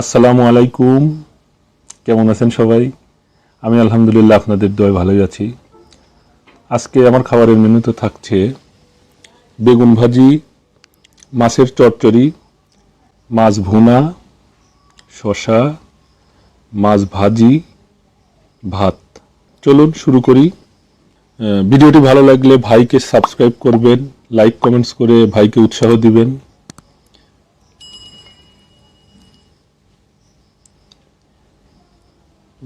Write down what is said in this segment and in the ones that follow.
আসসালামু আলাইকুম। কেমন আছেন সবাই? আমি আলহামদুলিল্লাহ আপনাদের দয় ভালোই আছি। আজকে আমার খাবারের মেনুতে থাকছে বেগুন ভাজি, মাছের চচ্চড়ি মাছ ভুনা শশা মাছ ভাজি, ভাত। চলুন শুরু করি। ভিডিওটি ভালো লাগলে ভাইকে সাবস্ক্রাইব করবেন লাইক কমেন্টস করে ভাইকে উৎসাহ দিবেন।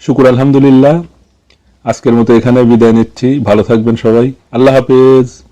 শুকুর আলহামদুলিল্লাহ। আজকের মতো এখানে বিদায় নিচ্ছি। ভালো থাকবেন সবাই। আল্লাহ হাফেজ।